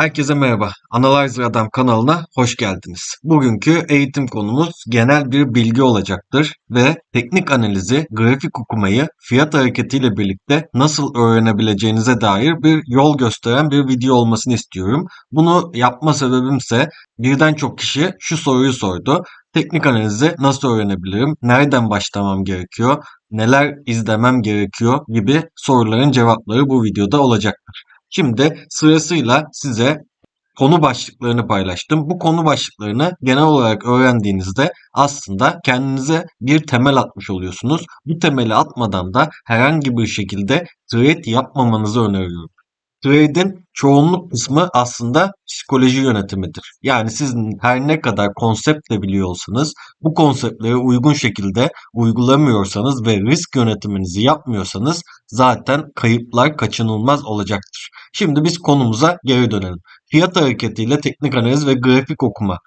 Herkese merhaba. Analyzer Adam kanalına hoş geldiniz. Bugünkü eğitim konumuz genel bir bilgi olacaktır ve teknik analizi, grafik okumayı fiyat hareketiyle birlikte nasıl öğrenebileceğinize dair bir yol gösteren bir video olmasını istiyorum. Bunu yapma sebebimse birden çok kişi şu soruyu sordu. Teknik analizi nasıl öğrenebilirim? Nereden başlamam gerekiyor? Neler izlemem gerekiyor gibi soruların cevapları bu videoda olacaktır. Şimdi sırasıyla size konu başlıklarını paylaştım. Bu konu başlıklarını genel olarak öğrendiğinizde aslında kendinize bir temel atmış oluyorsunuz. Bu temeli atmadan da herhangi bir şekilde trade yapmamanızı öneriyorum. Trade'in çoğunluk kısmı aslında psikoloji yönetimidir. Yani siz her ne kadar konsept de biliyor olsanız bu konseptlere uygun şekilde uygulamıyorsanız ve risk yönetiminizi yapmıyorsanız zaten kayıplar kaçınılmaz olacaktır. Şimdi biz konumuza geri dönelim. Fiyat hareketiyle teknik analiz ve grafik okuma.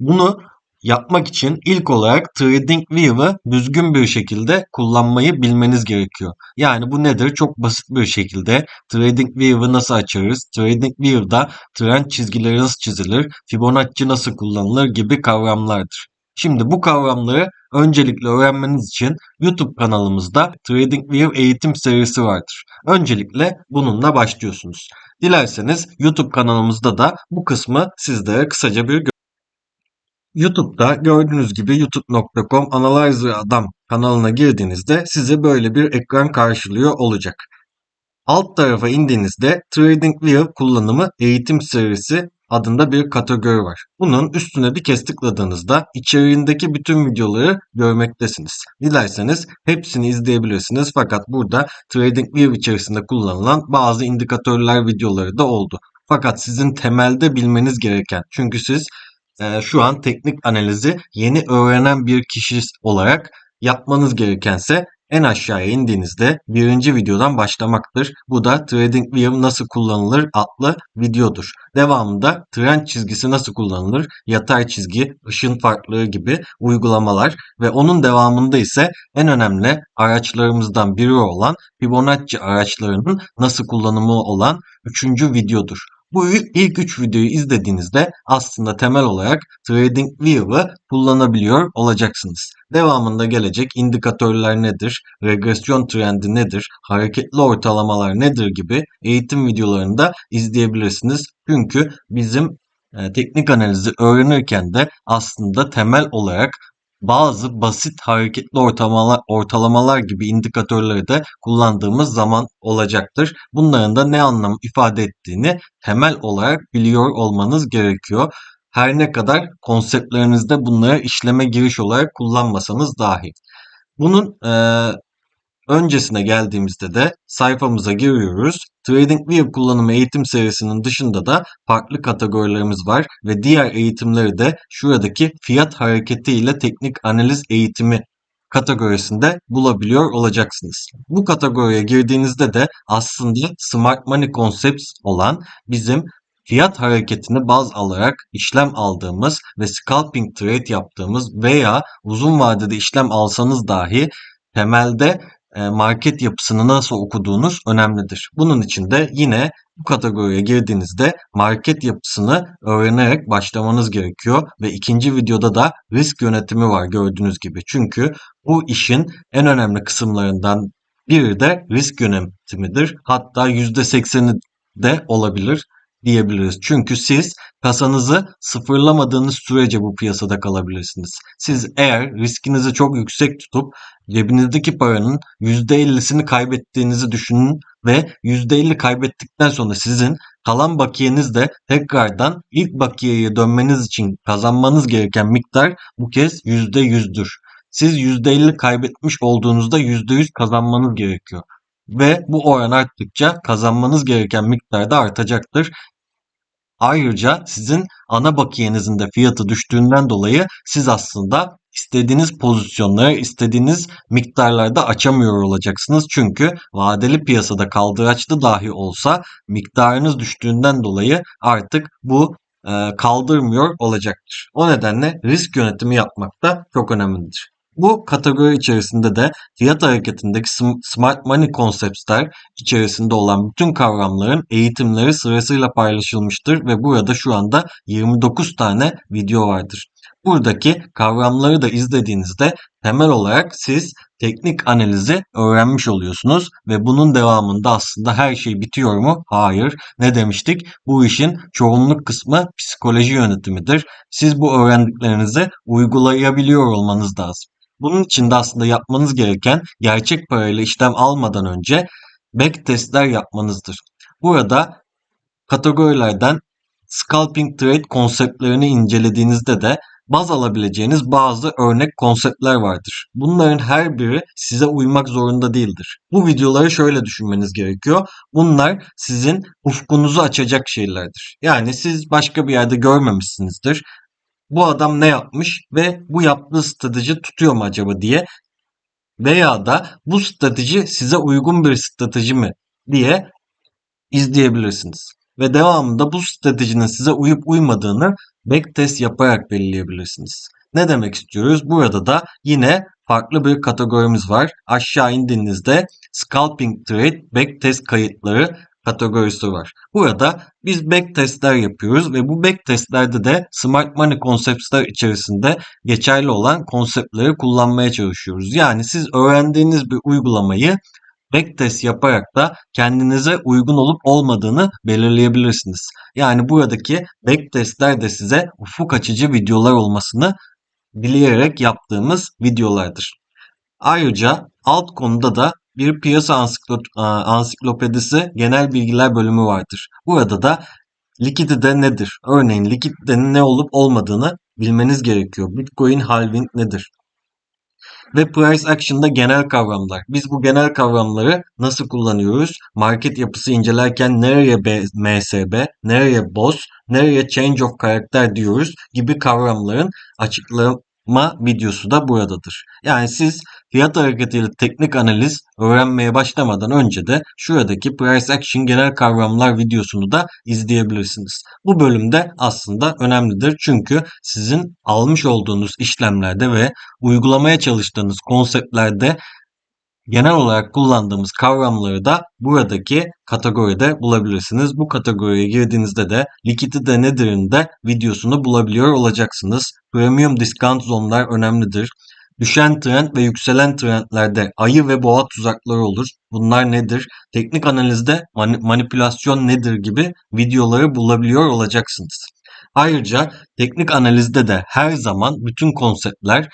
Bunu yapmak için ilk olarak TradingView'ı düzgün bir şekilde kullanmayı bilmeniz gerekiyor. Yani bu nedir? Çok basit bir şekilde TradingView'ı nasıl açarız? TradingView'da trend çizgileri nasıl çizilir? Fibonacci nasıl kullanılır gibi kavramlardır. Şimdi bu kavramları öncelikle öğrenmeniz için YouTube kanalımızda TradingView eğitim serisi vardır. Öncelikle bununla başlıyorsunuz. Dilerseniz YouTube kanalımızda da bu kısmı sizlere kısaca bir YouTube'da gördüğünüz gibi youtube.com Analyzer Adam kanalına girdiğinizde size böyle bir ekran karşılıyor olacak. Alt tarafa indiğinizde TradingView kullanımı eğitim serisi adında bir kategori var. Bunun üstüne bir kez tıkladığınızda içeriğindeki bütün videoları görmektesiniz. Dilerseniz hepsini izleyebilirsiniz fakat burada TradingView içerisinde kullanılan bazı indikatörler videoları da oldu. Fakat sizin temelde bilmeniz gereken çünkü siz şu an teknik analizi yeni öğrenen bir kişi olarak yapmanız gerekense en aşağıya indiğinizde birinci videodan başlamaktır. Bu da TradingView nasıl kullanılır adlı videodur. Devamında trend çizgisi nasıl kullanılır, yatay çizgi, ışın farklılığı gibi uygulamalar ve onun devamında ise en önemli araçlarımızdan biri olan Fibonacci araçlarının nasıl kullanımı olan üçüncü videodur. Bu ilk 3 videoyu izlediğinizde aslında temel olarak TradingView'ı kullanabiliyor olacaksınız. Devamında gelecek indikatörler nedir, regresyon trendi nedir, hareketli ortalamalar nedir gibi eğitim videolarını da izleyebilirsiniz. Çünkü bizim e, teknik analizi öğrenirken de aslında temel olarak bazı basit hareketli ortalamalar, ortalamalar gibi indikatörleri de kullandığımız zaman olacaktır. Bunların da ne anlam ifade ettiğini temel olarak biliyor olmanız gerekiyor. Her ne kadar konseptlerinizde bunları işleme giriş olarak kullanmasanız dahi. Bunun e, öncesine geldiğimizde de sayfamıza giriyoruz. TradingView kullanımı eğitim serisinin dışında da farklı kategorilerimiz var ve diğer eğitimleri de şuradaki fiyat hareketi ile teknik analiz eğitimi kategorisinde bulabiliyor olacaksınız. Bu kategoriye girdiğinizde de aslında Smart Money Concepts olan bizim fiyat hareketini baz alarak işlem aldığımız ve scalping trade yaptığımız veya uzun vadede işlem alsanız dahi temelde market yapısını nasıl okuduğunuz önemlidir. Bunun için de yine bu kategoriye girdiğinizde market yapısını öğrenerek başlamanız gerekiyor ve ikinci videoda da risk yönetimi var gördüğünüz gibi. Çünkü bu işin en önemli kısımlarından biri de risk yönetimidir. Hatta %80'i de olabilir diyebiliriz. Çünkü siz kasanızı sıfırlamadığınız sürece bu piyasada kalabilirsiniz. Siz eğer riskinizi çok yüksek tutup cebinizdeki paranın %50'sini kaybettiğinizi düşünün ve %50 kaybettikten sonra sizin kalan bakiyeniz de tekrardan ilk bakiyeye dönmeniz için kazanmanız gereken miktar bu kez %100'dür. Siz %50 kaybetmiş olduğunuzda %100 kazanmanız gerekiyor ve bu oran arttıkça kazanmanız gereken miktar da artacaktır. Ayrıca sizin ana bakiyenizin de fiyatı düştüğünden dolayı siz aslında istediğiniz pozisyonları istediğiniz miktarlarda açamıyor olacaksınız. Çünkü vadeli piyasada kaldıraçlı dahi olsa miktarınız düştüğünden dolayı artık bu e, kaldırmıyor olacaktır. O nedenle risk yönetimi yapmak da çok önemlidir. Bu kategori içerisinde de fiyat hareketindeki sm- Smart Money Concepts'ler içerisinde olan bütün kavramların eğitimleri sırasıyla paylaşılmıştır ve burada şu anda 29 tane video vardır. Buradaki kavramları da izlediğinizde temel olarak siz teknik analizi öğrenmiş oluyorsunuz ve bunun devamında aslında her şey bitiyor mu? Hayır. Ne demiştik? Bu işin çoğunluk kısmı psikoloji yönetimidir. Siz bu öğrendiklerinizi uygulayabiliyor olmanız lazım. Bunun için de aslında yapmanız gereken gerçek parayla işlem almadan önce back testler yapmanızdır. Burada kategorilerden scalping trade konseptlerini incelediğinizde de baz alabileceğiniz bazı örnek konseptler vardır. Bunların her biri size uymak zorunda değildir. Bu videoları şöyle düşünmeniz gerekiyor. Bunlar sizin ufkunuzu açacak şeylerdir. Yani siz başka bir yerde görmemişsinizdir. Bu adam ne yapmış ve bu yaptığı strateji tutuyor mu acaba diye veya da bu strateji size uygun bir strateji mi diye izleyebilirsiniz. Ve devamında bu stratejinin size uyup uymadığını backtest yaparak belirleyebilirsiniz. Ne demek istiyoruz? Burada da yine farklı bir kategorimiz var. Aşağı indiğinizde Scalping Trade Backtest kayıtları kategorisi var. Burada biz backtestler yapıyoruz ve bu backtestlerde de Smart Money konseptler içerisinde geçerli olan konseptleri kullanmaya çalışıyoruz. Yani siz öğrendiğiniz bir uygulamayı backtest yaparak da kendinize uygun olup olmadığını belirleyebilirsiniz. Yani buradaki backtestler de size ufuk açıcı videolar olmasını dileyerek yaptığımız videolardır. Ayrıca alt konuda da bir piyasa ansiklopedisi genel bilgiler bölümü vardır. Burada da likidite nedir? Örneğin likiditenin ne olup olmadığını bilmeniz gerekiyor. Bitcoin halving nedir? ve price action'da genel kavramlar. Biz bu genel kavramları nasıl kullanıyoruz? Market yapısı incelerken nereye MSB, nereye BOS, nereye change of karakter diyoruz gibi kavramların açıklama videosu da buradadır. Yani siz fiyat hareketiyle teknik analiz öğrenmeye başlamadan önce de şuradaki Price Action genel kavramlar videosunu da izleyebilirsiniz. Bu bölümde aslında önemlidir çünkü sizin almış olduğunuz işlemlerde ve uygulamaya çalıştığınız konseptlerde genel olarak kullandığımız kavramları da buradaki kategoride bulabilirsiniz. Bu kategoriye girdiğinizde de likidite nedir'in de videosunu bulabiliyor olacaksınız. Premium discount zonlar önemlidir. Düşen trend ve yükselen trendlerde ayı ve boğa tuzakları olur. Bunlar nedir? Teknik analizde manipülasyon nedir gibi videoları bulabiliyor olacaksınız. Ayrıca teknik analizde de her zaman bütün konseptler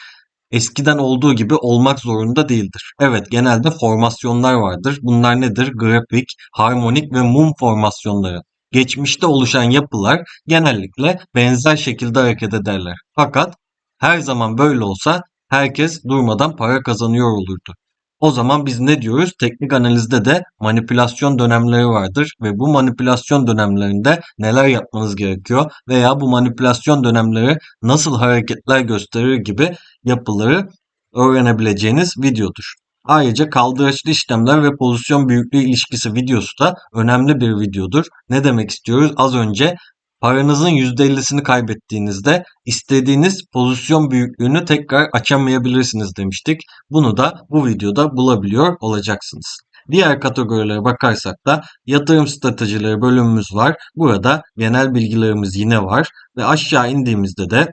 eskiden olduğu gibi olmak zorunda değildir. Evet genelde formasyonlar vardır. Bunlar nedir? Grafik, harmonik ve mum formasyonları. Geçmişte oluşan yapılar genellikle benzer şekilde hareket ederler. Fakat her zaman böyle olsa herkes durmadan para kazanıyor olurdu. O zaman biz ne diyoruz? Teknik analizde de manipülasyon dönemleri vardır ve bu manipülasyon dönemlerinde neler yapmanız gerekiyor veya bu manipülasyon dönemleri nasıl hareketler gösterir gibi yapıları öğrenebileceğiniz videodur. Ayrıca kaldıraçlı işlemler ve pozisyon büyüklüğü ilişkisi videosu da önemli bir videodur. Ne demek istiyoruz? Az önce Paranızın %50'sini kaybettiğinizde istediğiniz pozisyon büyüklüğünü tekrar açamayabilirsiniz demiştik. Bunu da bu videoda bulabiliyor olacaksınız. Diğer kategorilere bakarsak da yatırım stratejileri bölümümüz var. Burada genel bilgilerimiz yine var ve aşağı indiğimizde de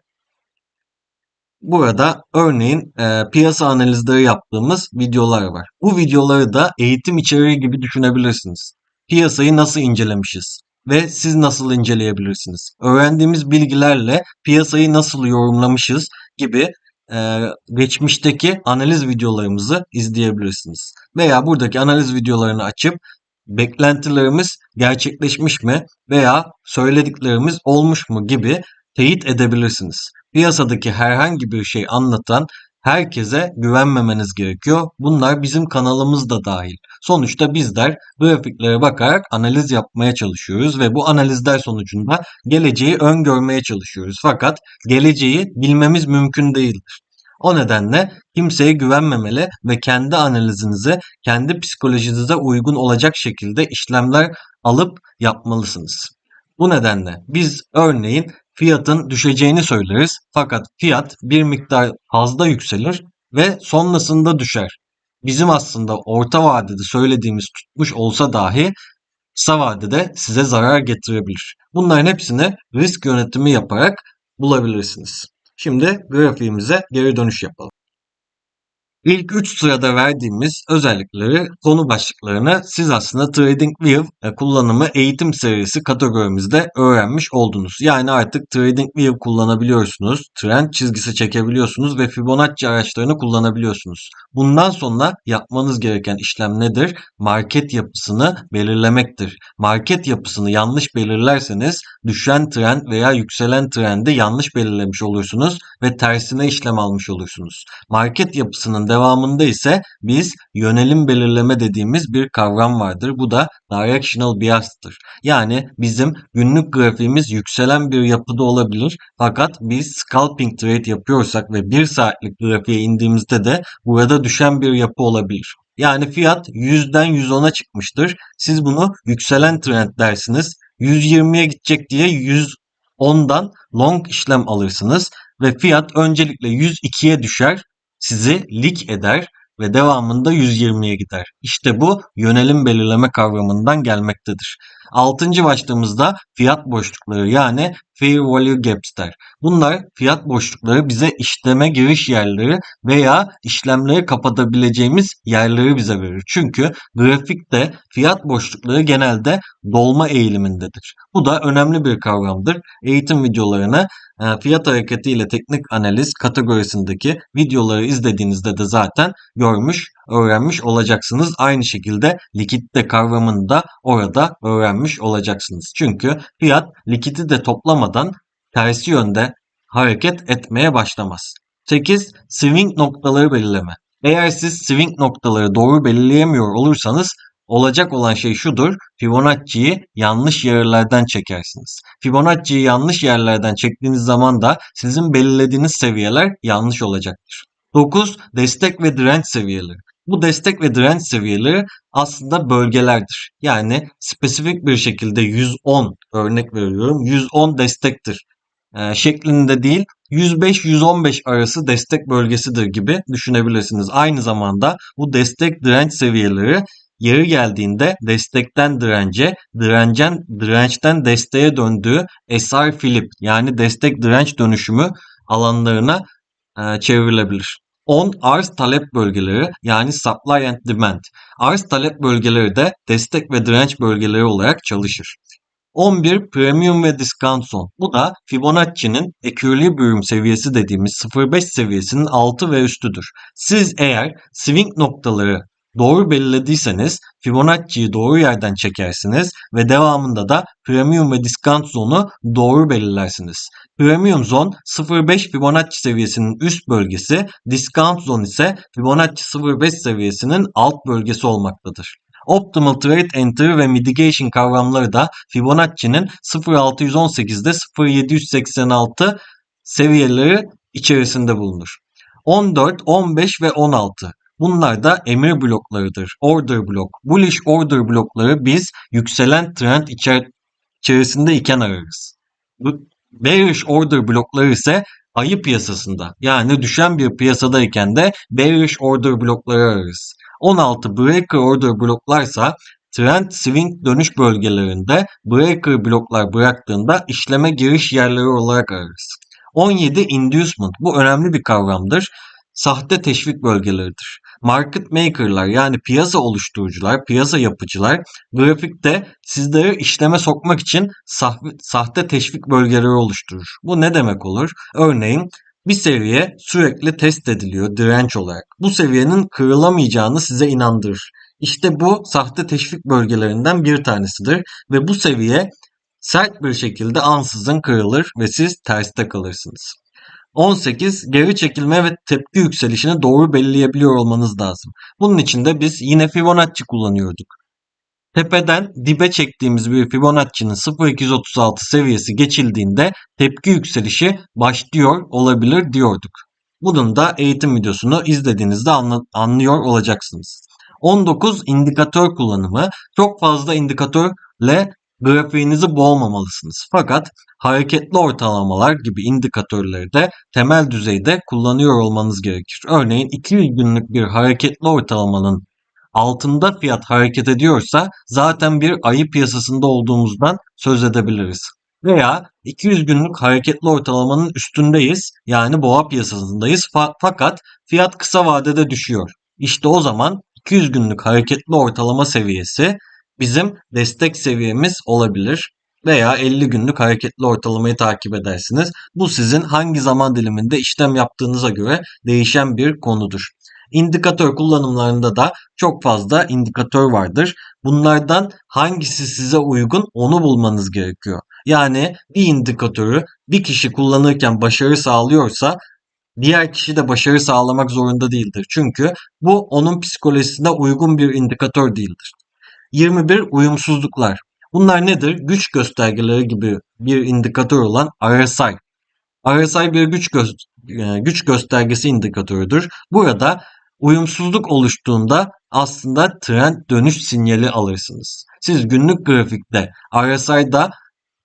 Burada örneğin e, piyasa analizleri yaptığımız videolar var. Bu videoları da eğitim içeriği gibi düşünebilirsiniz. Piyasayı nasıl incelemişiz? Ve siz nasıl inceleyebilirsiniz? Öğrendiğimiz bilgilerle piyasayı nasıl yorumlamışız gibi e, geçmişteki analiz videolarımızı izleyebilirsiniz. Veya buradaki analiz videolarını açıp beklentilerimiz gerçekleşmiş mi veya söylediklerimiz olmuş mu gibi teyit edebilirsiniz. Piyasadaki herhangi bir şey anlatan herkese güvenmemeniz gerekiyor. Bunlar bizim kanalımız da dahil. Sonuçta bizler grafiklere bakarak analiz yapmaya çalışıyoruz ve bu analizler sonucunda geleceği öngörmeye çalışıyoruz. Fakat geleceği bilmemiz mümkün değildir. O nedenle kimseye güvenmemeli ve kendi analizinizi kendi psikolojinize uygun olacak şekilde işlemler alıp yapmalısınız. Bu nedenle biz örneğin fiyatın düşeceğini söyleriz fakat fiyat bir miktar fazla yükselir ve sonrasında düşer. Bizim aslında orta vadede söylediğimiz tutmuş olsa dahi kısa vadede size zarar getirebilir. Bunların hepsini risk yönetimi yaparak bulabilirsiniz. Şimdi grafiğimize geri dönüş yapalım. İlk 3 sırada verdiğimiz özellikleri, konu başlıklarını siz aslında TradingView e, kullanımı eğitim serisi kategorimizde öğrenmiş oldunuz. Yani artık TradingView kullanabiliyorsunuz, trend çizgisi çekebiliyorsunuz ve Fibonacci araçlarını kullanabiliyorsunuz. Bundan sonra yapmanız gereken işlem nedir? Market yapısını belirlemektir. Market yapısını yanlış belirlerseniz düşen trend veya yükselen trendi yanlış belirlemiş olursunuz ve tersine işlem almış olursunuz. Market yapısının devamında ise biz yönelim belirleme dediğimiz bir kavram vardır. Bu da directional bias'tır. Yani bizim günlük grafiğimiz yükselen bir yapıda olabilir. Fakat biz scalping trade yapıyorsak ve 1 saatlik grafiğe indiğimizde de burada düşen bir yapı olabilir. Yani fiyat 100'den 110'a çıkmıştır. Siz bunu yükselen trend dersiniz. 120'ye gidecek diye 110'dan long işlem alırsınız ve fiyat öncelikle 102'ye düşer sizi lig eder ve devamında 120'ye gider. İşte bu yönelim belirleme kavramından gelmektedir. Altıncı başlığımızda fiyat boşlukları yani fair value gaps'ler. Bunlar fiyat boşlukları bize işleme giriş yerleri veya işlemleri kapatabileceğimiz yerleri bize verir. Çünkü grafikte fiyat boşlukları genelde dolma eğilimindedir. Bu da önemli bir kavramdır. Eğitim videolarını e, fiyat hareketi ile teknik analiz kategorisindeki videoları izlediğinizde de zaten görmüş, öğrenmiş olacaksınız. Aynı şekilde likitte kavramını da orada öğrenmiş olacaksınız. Çünkü fiyat likiti de toplamadan tersi yönde hareket etmeye başlamaz. 8. Swing noktaları belirleme. Eğer siz swing noktaları doğru belirleyemiyor olursanız Olacak olan şey şudur. Fibonacci'yi yanlış yerlerden çekersiniz. Fibonacci'yi yanlış yerlerden çektiğiniz zaman da sizin belirlediğiniz seviyeler yanlış olacaktır. 9. Destek ve direnç seviyeleri. Bu destek ve direnç seviyeleri aslında bölgelerdir. Yani spesifik bir şekilde 110 örnek veriyorum 110 destektir e, şeklinde değil 105-115 arası destek bölgesidir gibi düşünebilirsiniz. Aynı zamanda bu destek direnç seviyeleri Yeri geldiğinde destekten dirence, direncen, dirençten desteğe döndüğü SR flip yani destek direnç dönüşümü alanlarına e, çevrilebilir. 10 arz talep bölgeleri yani supply and demand. Arz talep bölgeleri de destek ve direnç bölgeleri olarak çalışır. 11 premium ve discount zone. Bu da Fibonacci'nin equilibrium seviyesi dediğimiz 0.5 seviyesinin altı ve üstüdür. Siz eğer swing noktaları doğru belirlediyseniz Fibonacci'yi doğru yerden çekersiniz ve devamında da premium ve discount zone'u doğru belirlersiniz. Premium zone 0.5 Fibonacci seviyesinin üst bölgesi, discount zone ise Fibonacci 0.5 seviyesinin alt bölgesi olmaktadır. Optimal Trade Entry ve Mitigation kavramları da Fibonacci'nin 0.618'de 0.786 seviyeleri içerisinde bulunur. 14, 15 ve 16 Bunlar da emir bloklarıdır. Order blok. Bullish order blokları biz yükselen trend içer içerisinde iken ararız. Bearish order blokları ise ayı piyasasında yani düşen bir piyasadayken de bearish order blokları ararız. 16 breaker order bloklarsa trend swing dönüş bölgelerinde breaker bloklar bıraktığında işleme giriş yerleri olarak ararız. 17 inducement bu önemli bir kavramdır. Sahte teşvik bölgeleridir market maker'lar yani piyasa oluşturucular, piyasa yapıcılar grafikte sizleri işleme sokmak için sahte, sahte teşvik bölgeleri oluşturur. Bu ne demek olur? Örneğin bir seviye sürekli test ediliyor direnç olarak. Bu seviyenin kırılamayacağını size inandırır. İşte bu sahte teşvik bölgelerinden bir tanesidir ve bu seviye sert bir şekilde ansızın kırılır ve siz terste kalırsınız. 18 geri çekilme ve tepki yükselişini doğru belirleyebiliyor olmanız lazım. Bunun için de biz yine Fibonacci kullanıyorduk. Tepeden dibe çektiğimiz bir Fibonacci'nin 0.236 seviyesi geçildiğinde tepki yükselişi başlıyor olabilir diyorduk. Bunun da eğitim videosunu izlediğinizde anlıyor olacaksınız. 19 indikatör kullanımı. Çok fazla indikatörle grafiğinizi boğmamalısınız. Fakat hareketli ortalamalar gibi indikatörleri de temel düzeyde kullanıyor olmanız gerekir. Örneğin 200 günlük bir hareketli ortalamanın altında fiyat hareket ediyorsa zaten bir ayı piyasasında olduğumuzdan söz edebiliriz. Veya 200 günlük hareketli ortalamanın üstündeyiz yani boğa piyasasındayız fa- fakat fiyat kısa vadede düşüyor. İşte o zaman 200 günlük hareketli ortalama seviyesi bizim destek seviyemiz olabilir veya 50 günlük hareketli ortalamayı takip edersiniz. Bu sizin hangi zaman diliminde işlem yaptığınıza göre değişen bir konudur. İndikatör kullanımlarında da çok fazla indikatör vardır. Bunlardan hangisi size uygun onu bulmanız gerekiyor. Yani bir indikatörü bir kişi kullanırken başarı sağlıyorsa diğer kişi de başarı sağlamak zorunda değildir. Çünkü bu onun psikolojisine uygun bir indikatör değildir. 21 uyumsuzluklar. Bunlar nedir? Güç göstergeleri gibi bir indikatör olan RSI. RSI bir güç, gö- e, güç göstergesi indikatörüdür. Burada uyumsuzluk oluştuğunda aslında trend dönüş sinyali alırsınız. Siz günlük grafikte RSI'da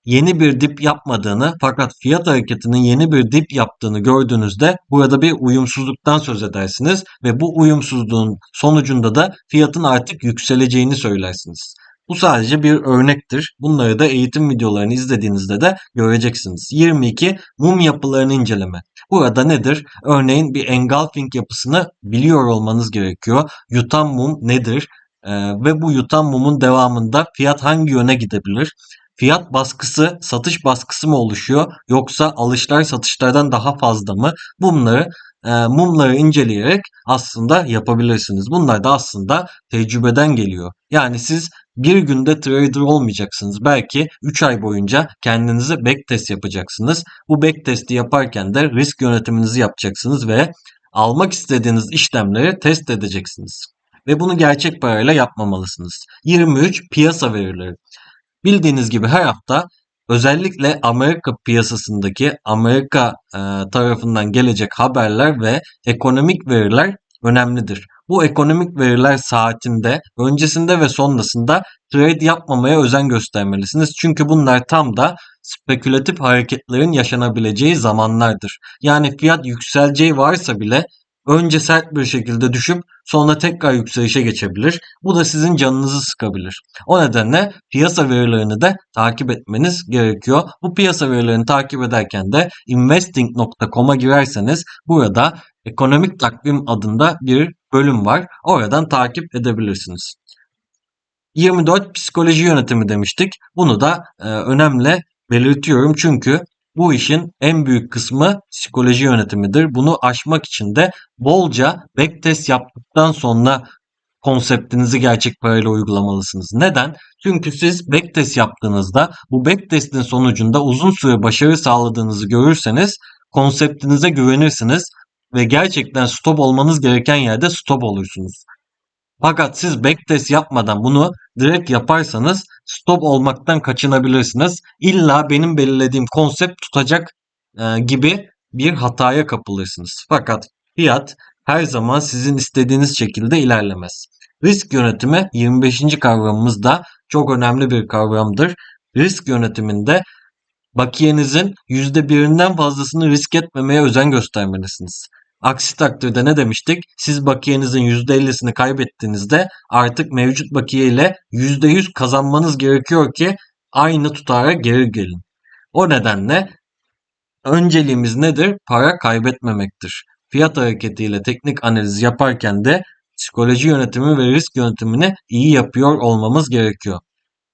yeni bir dip yapmadığını fakat fiyat hareketinin yeni bir dip yaptığını gördüğünüzde burada bir uyumsuzluktan söz edersiniz ve bu uyumsuzluğun sonucunda da fiyatın artık yükseleceğini söylersiniz. Bu sadece bir örnektir. Bunları da eğitim videolarını izlediğinizde de göreceksiniz. 22 mum yapılarını inceleme. Burada nedir? Örneğin bir engulfing yapısını biliyor olmanız gerekiyor. Yutan mum nedir? Ee, ve bu yutan mumun devamında fiyat hangi yöne gidebilir? Fiyat baskısı, satış baskısı mı oluşuyor yoksa alışlar satışlardan daha fazla mı? Bunları e, mumları inceleyerek aslında yapabilirsiniz. Bunlar da aslında tecrübeden geliyor. Yani siz bir günde trader olmayacaksınız. Belki 3 ay boyunca kendinize backtest yapacaksınız. Bu backtesti yaparken de risk yönetiminizi yapacaksınız ve almak istediğiniz işlemleri test edeceksiniz. Ve bunu gerçek parayla yapmamalısınız. 23 piyasa verileri. Bildiğiniz gibi her hafta özellikle Amerika piyasasındaki Amerika e, tarafından gelecek haberler ve ekonomik veriler önemlidir. Bu ekonomik veriler saatinde, öncesinde ve sonrasında trade yapmamaya özen göstermelisiniz. Çünkü bunlar tam da spekülatif hareketlerin yaşanabileceği zamanlardır. Yani fiyat yükseleceği varsa bile önce sert bir şekilde düşüp sonra tekrar yükselişe geçebilir. Bu da sizin canınızı sıkabilir. O nedenle piyasa verilerini de takip etmeniz gerekiyor. Bu piyasa verilerini takip ederken de investing.com'a girerseniz burada ekonomik takvim adında bir bölüm var. Oradan takip edebilirsiniz. 24 psikoloji yönetimi demiştik. Bunu da e, önemli belirtiyorum çünkü bu işin en büyük kısmı psikoloji yönetimidir. Bunu aşmak için de bolca backtest yaptıktan sonra konseptinizi gerçek parayla uygulamalısınız. Neden? Çünkü siz backtest yaptığınızda bu backtestin sonucunda uzun süre başarı sağladığınızı görürseniz konseptinize güvenirsiniz ve gerçekten stop olmanız gereken yerde stop olursunuz. Fakat siz backtest yapmadan bunu direkt yaparsanız stop olmaktan kaçınabilirsiniz. İlla benim belirlediğim konsept tutacak e, gibi bir hataya kapılırsınız. Fakat fiyat her zaman sizin istediğiniz şekilde ilerlemez. Risk yönetimi 25. kavramımız da çok önemli bir kavramdır. Risk yönetiminde bakiyenizin %1'inden fazlasını risk etmemeye özen göstermelisiniz. Aksi takdirde ne demiştik? Siz bakiyenizin %50'sini kaybettiğinizde artık mevcut bakiye ile %100 kazanmanız gerekiyor ki aynı tutara geri gelin. O nedenle önceliğimiz nedir? Para kaybetmemektir. Fiyat hareketiyle teknik analiz yaparken de psikoloji yönetimi ve risk yönetimini iyi yapıyor olmamız gerekiyor.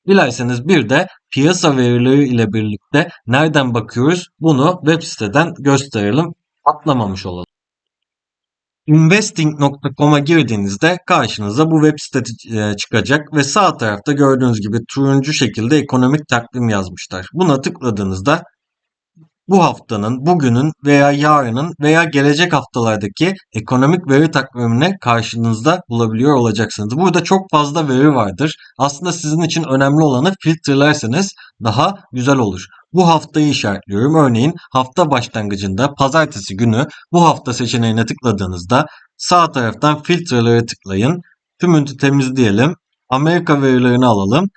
Dilerseniz bir de piyasa verileri ile birlikte nereden bakıyoruz bunu web siteden gösterelim. Atlamamış olalım. Investing.com'a girdiğinizde karşınıza bu web site e, çıkacak ve sağ tarafta gördüğünüz gibi turuncu şekilde ekonomik takvim yazmışlar. Buna tıkladığınızda bu haftanın, bugünün veya yarının veya gelecek haftalardaki ekonomik veri takvimini karşınızda bulabiliyor olacaksınız. Burada çok fazla veri vardır. Aslında sizin için önemli olanı filtrelerseniz daha güzel olur. Bu haftayı işaretliyorum. Örneğin hafta başlangıcında pazartesi günü bu hafta seçeneğine tıkladığınızda sağ taraftan filtrelere tıklayın. Tüm ünitemizi diyelim. Amerika verilerini alalım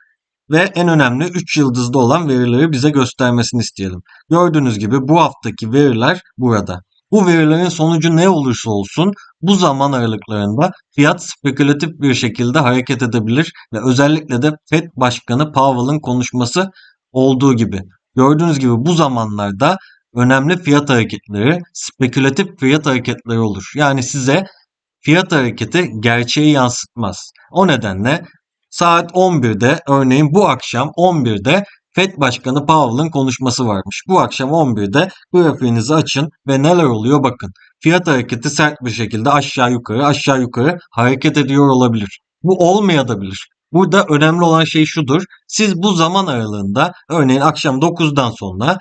ve en önemli 3 yıldızda olan verileri bize göstermesini isteyelim. Gördüğünüz gibi bu haftaki veriler burada. Bu verilerin sonucu ne olursa olsun bu zaman aralıklarında fiyat spekülatif bir şekilde hareket edebilir ve özellikle de FED Başkanı Powell'ın konuşması olduğu gibi. Gördüğünüz gibi bu zamanlarda önemli fiyat hareketleri spekülatif fiyat hareketleri olur. Yani size fiyat hareketi gerçeği yansıtmaz. O nedenle saat 11'de örneğin bu akşam 11'de FED Başkanı Powell'ın konuşması varmış. Bu akşam 11'de grafiğinizi açın ve neler oluyor bakın. Fiyat hareketi sert bir şekilde aşağı yukarı aşağı yukarı hareket ediyor olabilir. Bu olmayabilir. Burada önemli olan şey şudur. Siz bu zaman aralığında örneğin akşam 9'dan sonra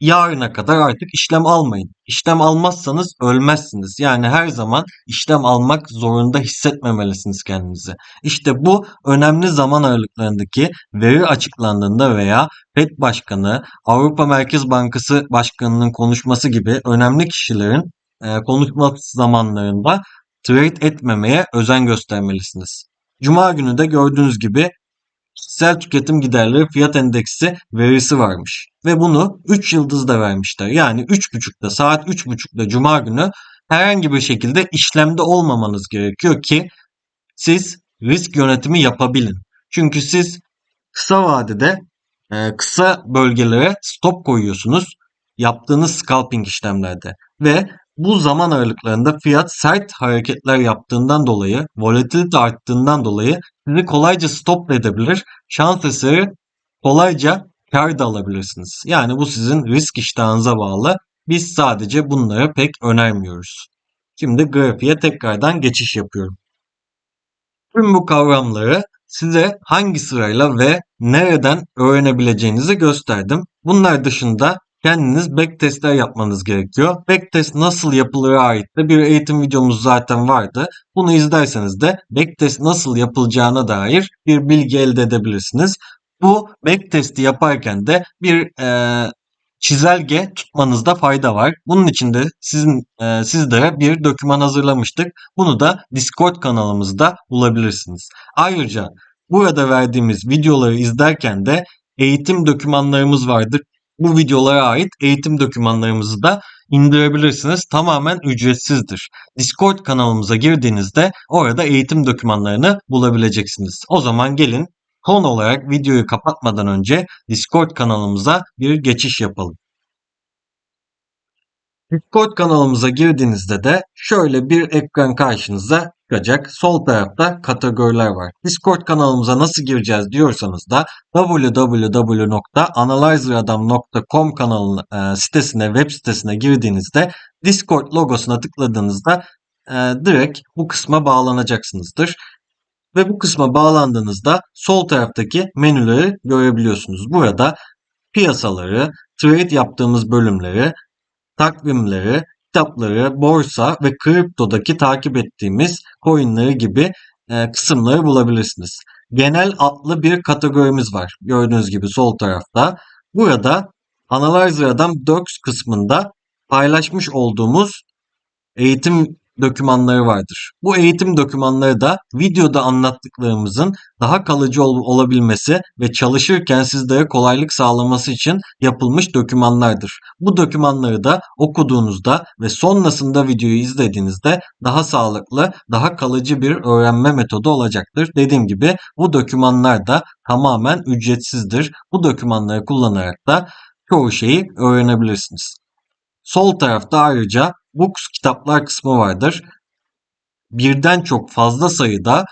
yarına kadar artık işlem almayın. İşlem almazsanız ölmezsiniz. Yani her zaman işlem almak zorunda hissetmemelisiniz kendinizi. İşte bu önemli zaman aralıklarındaki veri açıklandığında veya FED Başkanı, Avrupa Merkez Bankası Başkanı'nın konuşması gibi önemli kişilerin e, konuşma zamanlarında trade etmemeye özen göstermelisiniz. Cuma günü de gördüğünüz gibi kişisel tüketim giderleri fiyat endeksi verisi varmış. Ve bunu 3 yıldız da vermişler. Yani 3.30'da saat 3.30'da cuma günü herhangi bir şekilde işlemde olmamanız gerekiyor ki siz risk yönetimi yapabilin. Çünkü siz kısa vadede e, kısa bölgelere stop koyuyorsunuz yaptığınız scalping işlemlerde ve bu zaman aralıklarında fiyat sert hareketler yaptığından dolayı, volatilite arttığından dolayı sizi kolayca stop edebilir. Şans eseri kolayca kar da alabilirsiniz. Yani bu sizin risk iştahınıza bağlı. Biz sadece bunları pek önermiyoruz. Şimdi grafiğe tekrardan geçiş yapıyorum. Tüm bu kavramları size hangi sırayla ve nereden öğrenebileceğinizi gösterdim. Bunlar dışında kendiniz backtestler yapmanız gerekiyor. Backtest nasıl yapılır ait de bir eğitim videomuz zaten vardı. Bunu izlerseniz de backtest nasıl yapılacağına dair bir bilgi elde edebilirsiniz. Bu backtesti yaparken de bir e, çizelge tutmanızda fayda var. Bunun için de sizin e, sizlere bir doküman hazırlamıştık. Bunu da Discord kanalımızda bulabilirsiniz. Ayrıca burada verdiğimiz videoları izlerken de eğitim dokümanlarımız vardır bu videolara ait eğitim dokümanlarımızı da indirebilirsiniz. Tamamen ücretsizdir. Discord kanalımıza girdiğinizde orada eğitim dokümanlarını bulabileceksiniz. O zaman gelin konu olarak videoyu kapatmadan önce Discord kanalımıza bir geçiş yapalım. Discord kanalımıza girdiğinizde de şöyle bir ekran karşınıza çıkacak. Sol tarafta kategoriler var. Discord kanalımıza nasıl gireceğiz diyorsanız da www.analyzeradam.com kanalının e, sitesine, web sitesine girdiğinizde Discord logosuna tıkladığınızda e, direkt bu kısma bağlanacaksınızdır. Ve bu kısma bağlandığınızda sol taraftaki menüleri görebiliyorsunuz. Burada piyasaları, trade yaptığımız bölümleri, takvimleri, kitapları, borsa ve kriptodaki takip ettiğimiz coinleri gibi e, kısımları bulabilirsiniz. Genel adlı bir kategorimiz var. Gördüğünüz gibi sol tarafta. Burada Analyzer Adam Docs kısmında paylaşmış olduğumuz eğitim dokümanları vardır. Bu eğitim dokümanları da videoda anlattıklarımızın daha kalıcı ol- olabilmesi ve çalışırken sizlere kolaylık sağlaması için yapılmış dokümanlardır. Bu dokümanları da okuduğunuzda ve sonrasında videoyu izlediğinizde daha sağlıklı, daha kalıcı bir öğrenme metodu olacaktır. Dediğim gibi bu dokümanlar da tamamen ücretsizdir. Bu dokümanları kullanarak da çoğu şeyi öğrenebilirsiniz. Sol tarafta ayrıca books kitaplar kısmı vardır. Birden çok fazla sayıda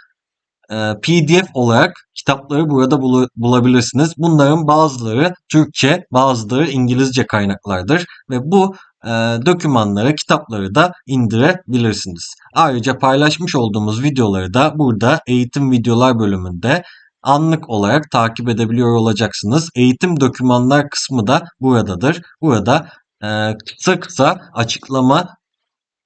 e, PDF olarak kitapları burada bul bulabilirsiniz. Bunların bazıları Türkçe, bazıları İngilizce kaynaklardır ve bu e, dokümanları, kitapları da indirebilirsiniz. Ayrıca paylaşmış olduğumuz videoları da burada eğitim videolar bölümünde anlık olarak takip edebiliyor olacaksınız. Eğitim dokümanlar kısmı da buradadır. Burada kısa kısa açıklama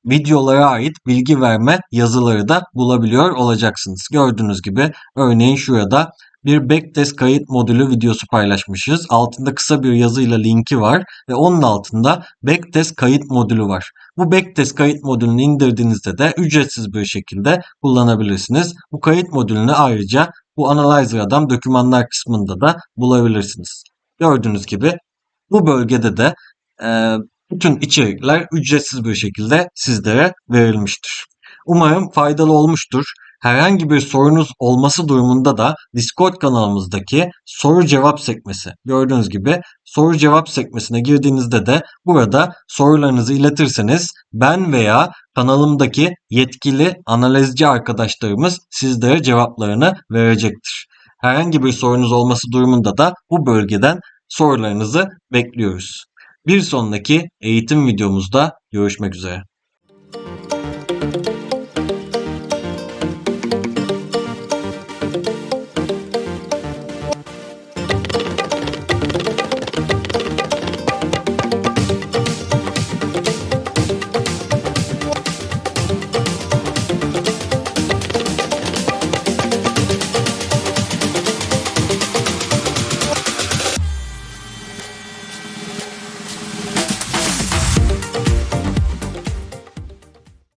videolara ait bilgi verme yazıları da bulabiliyor olacaksınız. Gördüğünüz gibi örneğin şurada bir backtest kayıt modülü videosu paylaşmışız. Altında kısa bir yazıyla linki var ve onun altında backtest kayıt modülü var. Bu backtest kayıt modülünü indirdiğinizde de ücretsiz bir şekilde kullanabilirsiniz. Bu kayıt modülünü ayrıca bu Analyzer Adam dokümanlar kısmında da bulabilirsiniz. Gördüğünüz gibi bu bölgede de bütün içerikler ücretsiz bir şekilde sizlere verilmiştir. Umarım faydalı olmuştur. Herhangi bir sorunuz olması durumunda da Discord kanalımızdaki soru cevap sekmesi gördüğünüz gibi soru cevap sekmesine girdiğinizde de burada sorularınızı iletirseniz ben veya kanalımdaki yetkili analizci arkadaşlarımız sizlere cevaplarını verecektir. Herhangi bir sorunuz olması durumunda da bu bölgeden sorularınızı bekliyoruz. Bir sonraki eğitim videomuzda görüşmek üzere.